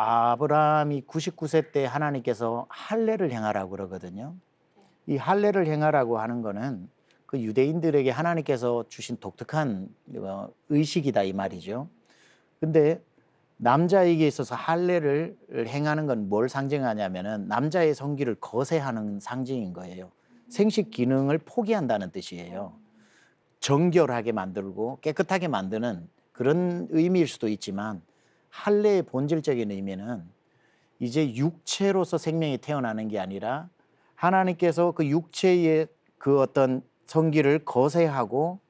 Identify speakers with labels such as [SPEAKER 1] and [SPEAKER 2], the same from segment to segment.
[SPEAKER 1] 아브라함이 99세 때 하나님께서 할례를 행하라고 그러거든요. 이 할례를 행하라고 하는 거는 그 유대인들에게 하나님께서 주신 독특한 어, 의식이다 이 말이죠. 근데 남자에게 있어서 할례를 행하는 건 뭘 상징하냐면은 남자의 성기를 거세하는 상징인 거예요. 생식 기능을 포기한다는 뜻이에요. 정결하게 만들고 깨끗하게 만드는 그런 의미일 수도 있지만 할례의 본질적인 의미는 이제 육체로서 생명이 태어나는 게 아니라 하나님께서 그 육체의 그 어떤 성기를 거세하고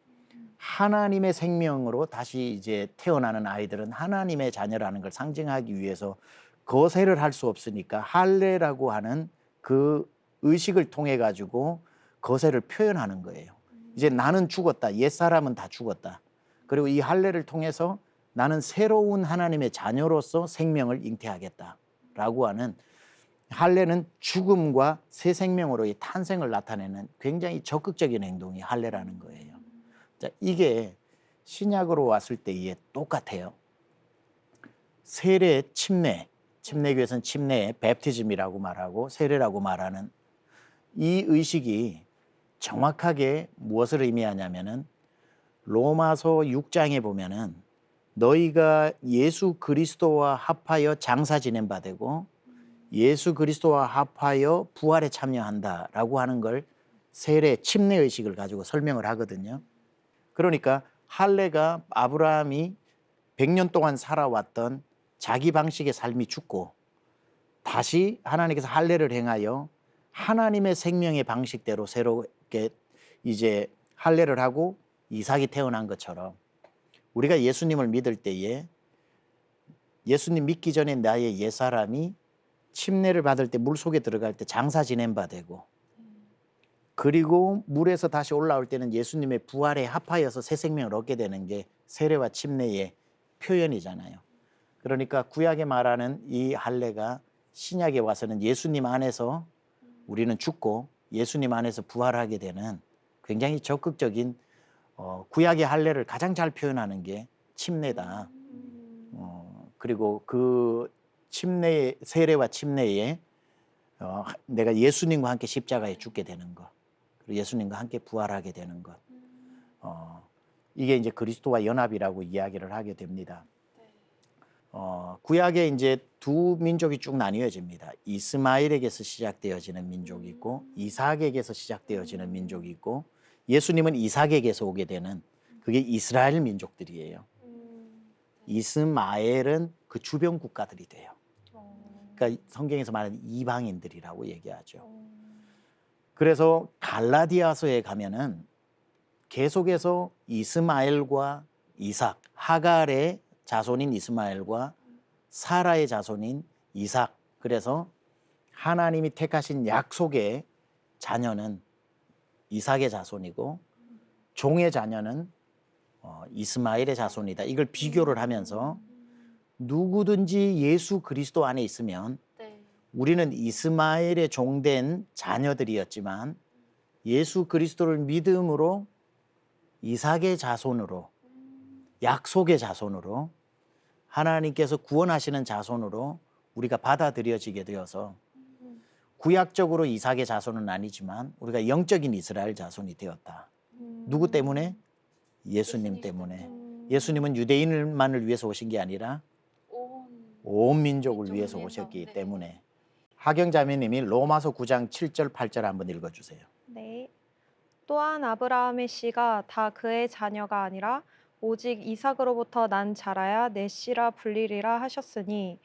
[SPEAKER 1] 하나님의 생명으로 다시 이제 태어나는 아이들은 하나님의 자녀라는 걸 상징하기 위해서 거세를 할 수 없으니까 할례라고 하는 그 의식을 통해 가지고 거세를 표현하는 거예요. 이제 나는 죽었다. 옛 사람은 다 죽었다. 그리고 이 할례를 통해서 나는 새로운 하나님의 자녀로서 생명을 잉태하겠다라고 하는 할례는 죽음과 새 생명으로의 탄생을 나타내는 굉장히 적극적인 행동이 할례라는 거예요. 자, 이게 신약으로 왔을 때에 똑같아요. 세례 침례, 침례교에서는 침례, 베프티즘이라고 말하고 세례라고 말하는 이 의식이 정확하게 무엇을 의미하냐면은 로마서 6장에 보면은 너희가 예수 그리스도와 합하여 장사 지낸 바 되고 예수 그리스도와 합하여 부활에 참여한다라고 하는 걸 세례 침례 의식을 가지고 설명을 하거든요. 그러니까 할례가 아브라함이 100년 동안 살아왔던 자기 방식의 삶이 죽고 다시 하나님께서 할례를 행하여 하나님의 생명의 방식대로 새롭게 이제 할례를 하고 이삭이 태어난 것처럼 우리가 예수님을 믿을 때에 예수님 믿기 전에 나의 옛 사람이 침례를 받을 때 물 속에 들어갈 때 장사 지낸 바 되고 그리고 물에서 다시 올라올 때는 예수님의 부활에 합하여서 새 생명을 얻게 되는 게 세례와 침례의 표현이잖아요. 그러니까 구약에 말하는 이 할례가 신약에 와서는 예수님 안에서 우리는 죽고 예수님 안에서 부활하게 되는 굉장히 적극적인 어, 구약의 할례를 가장 잘 표현하는 게 침례다. 어, 그리고 그 침례 세례와 침례에 어, 내가 예수님과 함께 십자가에 죽게 되는 것, 그리고 예수님과 함께 부활하게 되는 것, 어, 이게 이제 그리스도와 연합이라고 이야기를 하게 됩니다. 어, 구약에 이제 두 민족이 쭉 나뉘어집니다. 이스마엘에게서 시작되어지는 민족이 있고 이삭에게서 시작되어지는 민족이 있고 예수님은 이삭에게서 오게 되는 그게 이스라엘 민족들이에요. 이스마엘은 그 주변 국가들이 돼요. 그러니까 성경에서 말하는 이방인들이라고 얘기하죠. 그래서 갈라디아서에 가면은 계속해서 이스마엘과 이삭, 하갈의 자손인 이스마엘과 사라의 자손인 이삭. 그래서 하나님이 택하신 약속의 자녀는 이삭의 자손이고 종의 자녀는 어, 이스마엘의 자손이다. 이걸 비교를 하면서 누구든지 예수 그리스도 안에 있으면
[SPEAKER 2] 네.
[SPEAKER 1] 우리는 이스마엘의 종된 자녀들이었지만 예수 그리스도를 믿음으로 이삭의 자손으로 약속의 자손으로 하나님께서 구원하시는 자손으로 우리가 받아들여지게 되어서 구약적으로 이삭의 자손은 아니지만 우리가 영적인 이스라엘 자손이 되었다. 누구 때문에? 예수님 때문에. 예수님은 유대인만을 위해서 오신 게 아니라
[SPEAKER 2] 온
[SPEAKER 1] 온 민족을 위해서
[SPEAKER 2] 위해서,
[SPEAKER 1] 오셨기
[SPEAKER 2] 네.
[SPEAKER 1] 때문에 하경 자매님이 로마서 9장 7절 8절 한번 읽어 주세요.
[SPEAKER 3] 네. 또한 아브라함의 씨가 다 그의 자녀가 아니라 오직 이삭으로부터 난 자라야 내 씨라 불리리라 하셨으니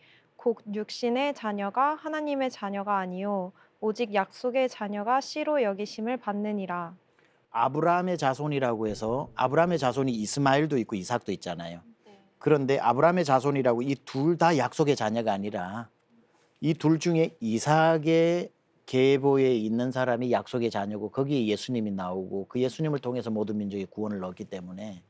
[SPEAKER 3] 곧 육신의 자녀가 하나님의 자녀가 아니요 오직 약속의 자녀가 씨로 여기심을 받느니라.
[SPEAKER 1] 아브라함의 자손이라고 해서 아브라함의 자손이 이스마엘도 있고 이삭도 있잖아요.
[SPEAKER 2] 네.
[SPEAKER 1] 그런데 아브라함의 자손이라고 이 둘 다 약속의 자녀가 아니라 이 둘 중에 이삭의 계보에 있는 사람이 약속의 자녀고 거기에 예수님이 나오고 그 예수님을 통해서 모든 민족이 구원을 얻기 때문에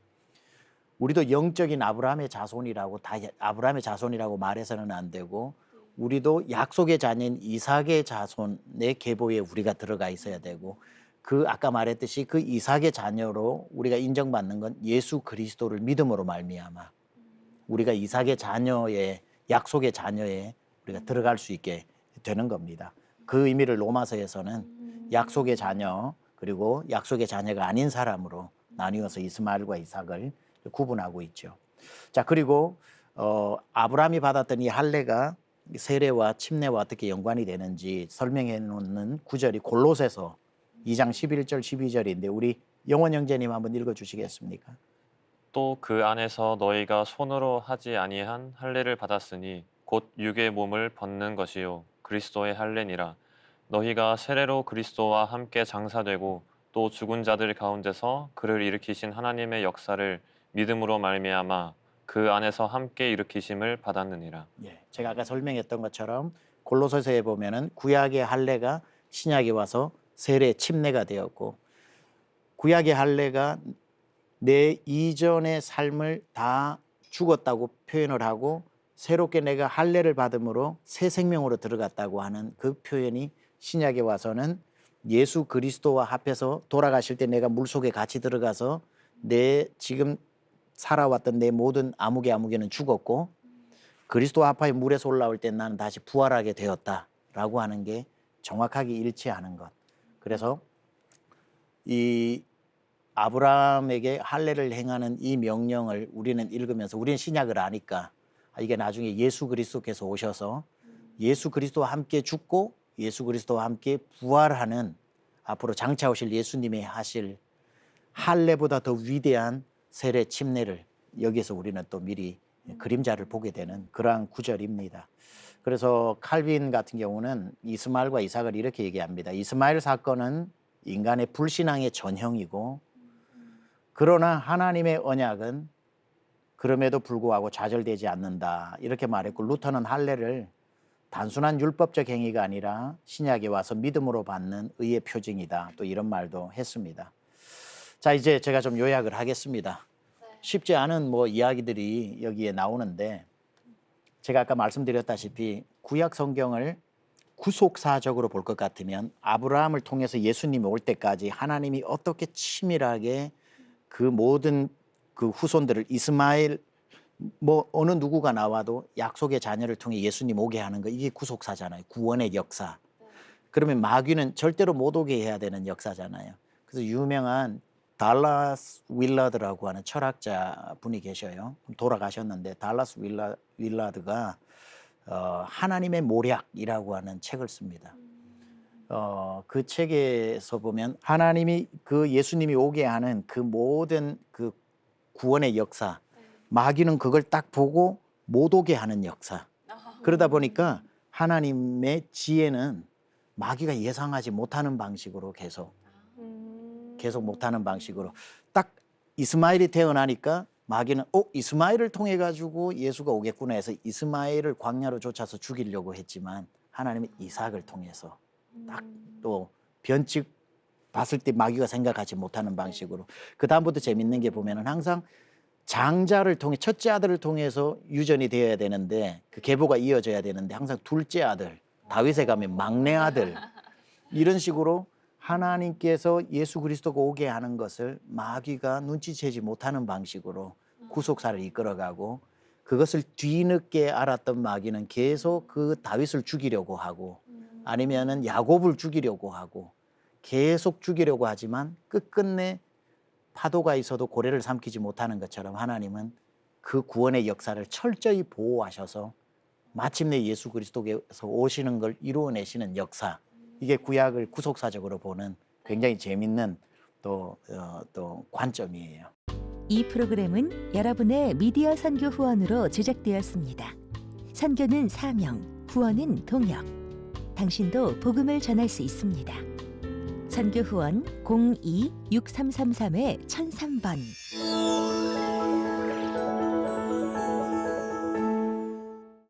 [SPEAKER 1] 우리도 영적인 아브라함의 자손이라고 다 아브라함의 자손이라고 말해서는 안 되고 우리도 약속의 자녀인 이삭의 자손의 계보에 우리가 들어가 있어야 되고 그 아까 말했듯이 그 이삭의 자녀로 우리가 인정받는 건 예수 그리스도를 믿음으로 말미암아 우리가 이삭의 자녀의 약속의 자녀에 우리가 들어갈 수 있게 되는 겁니다. 그 의미를 로마서에서는 약속의 자녀 그리고 약속의 자녀가 아닌 사람으로 나뉘어서 이스마엘과 이삭을 구분하고 있죠. 자 그리고 어, 아브라함이 받았던 이 할례가 세례와 침례와 어떻게 연관이 되는지 설명해 놓는 구절이 골로새서 2장 11절 12절인데 우리 영원 형제님 한번 읽어 주시겠습니까?
[SPEAKER 2] 또 그 안에서 너희가 손으로 하지 아니한 할례를 받았으니 곧 육의 몸을 벗는 것이요 그리스도의 할례니라 너희가 세례로 그리스도와 함께 장사되고 또 죽은 자들 가운데서 그를 일으키신 하나님의 역사를 믿음으로 말미암아 그 안에서 함께 일으키심을 받았느니라.
[SPEAKER 1] 예, 제가 아까 설명했던 것처럼 골로새서에 보면은 구약의 할례가 신약에 와서 세례 침례가 되었고 구약의 할례가 내 이전의 삶을 다 죽었다고 표현을 하고 새롭게 내가 할례를 받음으로 새 생명으로 들어갔다고 하는 그 표현이 신약에 와서는 예수 그리스도와 합해서 돌아가실 때 내가 물 속에 같이 들어가서 내 지금 살아왔던 내 모든 아무개 아무개는 죽었고 그리스도와 합하여 물에서 올라올 때 나는 다시 부활하게 되었다라고 하는 게 정확하게 일치하는 것. 그래서 이 아브라함에게 할례를 행하는 이 명령을 우리는 읽으면서 우리는 신약을 아니까 아, 이게 나중에 예수 그리스도께서 오셔서 예수 그리스도와 함께 죽고 예수 그리스도와 함께 부활하는 앞으로 장차 오실 예수님이 하실 할례보다 더 위대한 세례 침례를 여기서 우리는 또 미리 그림자를 보게 되는 그러한 구절입니다. 그래서 칼빈 같은 경우는 이스마엘과 이삭을 이렇게 얘기합니다. 이스마엘 사건은 인간의 불신앙의 전형이고 그러나 하나님의 언약은 그럼에도 불구하고 좌절되지 않는다. 이렇게 말했고 루터는 할례를 단순한 율법적 행위가 아니라 신약에 와서 믿음으로 받는 의의 표징이다. 또 이런 말도 했습니다. 자, 이제 제가 좀 요약을 하겠습니다. 쉽지 않은 뭐 이야기들이 여기에 나오는데 제가 아까 말씀드렸다시피 구약 성경을 구속사적으로 볼 것 같으면 아브라함을 통해서 예수님이 올 때까지 하나님이 어떻게 치밀하게 그 모든 그 후손들을 이스마엘 뭐 어느 누구가 나와도 약속의 자녀를 통해 예수님 오게 하는 거 이게 구속사잖아요. 구원의 역사. 그러면 마귀는 절대로 못 오게 해야 되는 역사잖아요. 그래서 유명한 달라스 윌라드라고 하는 철학자 분이 계셔요. 돌아가셨는데 달라스 윌라, 윌라드가 어, 하나님의 모략이라고 하는 책을 씁니다. 어, 그 책에서 보면 하나님이 그 예수님이 오게 하는 그 모든 그 구원의 역사, 마귀는 그걸 딱 보고 못 오게 하는 역사. 그러다 보니까 하나님의 지혜는 마귀가 예상하지 못하는 방식으로 계속
[SPEAKER 3] 음.
[SPEAKER 1] 계속 못하는 방식으로 딱 이스마엘이 태어나니까 마귀는 어 이스마엘을 통해 가지고 예수가 오겠구나 해서 이스마엘을 광야로 쫓아서 죽이려고 했지만 하나님은 이삭을 통해서 딱 또 변칙 봤을 때 마귀가 생각하지 못하는 방식으로. 그 다음부터 재밌는 게 보면은 항상 장자를 통해 첫째 아들을 통해서 유전이 되어야 되는데 그 계보가 이어져야 되는데 항상 둘째 아들 다윗에 가면 막내 아들 이런 식으로 하나님께서 예수 그리스도가 오게 하는 것을 마귀가 눈치채지 못하는 방식으로 구속사를 이끌어가고 그것을 뒤늦게 알았던 마귀는 계속 그 다윗을 죽이려고 하고 아니면은 야곱을 죽이려고 하고 계속 죽이려고 하지만 끝끝내 파도가 있어도 고래를 삼키지 못하는 것처럼 하나님은 그 구원의 역사를 철저히 보호하셔서 마침내 예수 그리스도께서 오시는 걸 이루어내시는 역사 이게 구약을 구속사적으로 보는 굉장히 재밌는 또, 어, 또 관점이에요.
[SPEAKER 4] 이 프로그램은 여러분의 미디어 선교 후원으로 제작되었습니다. 선교는 사명, 후원은 동역. 당신도 복음을 전할 수 있습니다. 선교 후원 02-6333-1003번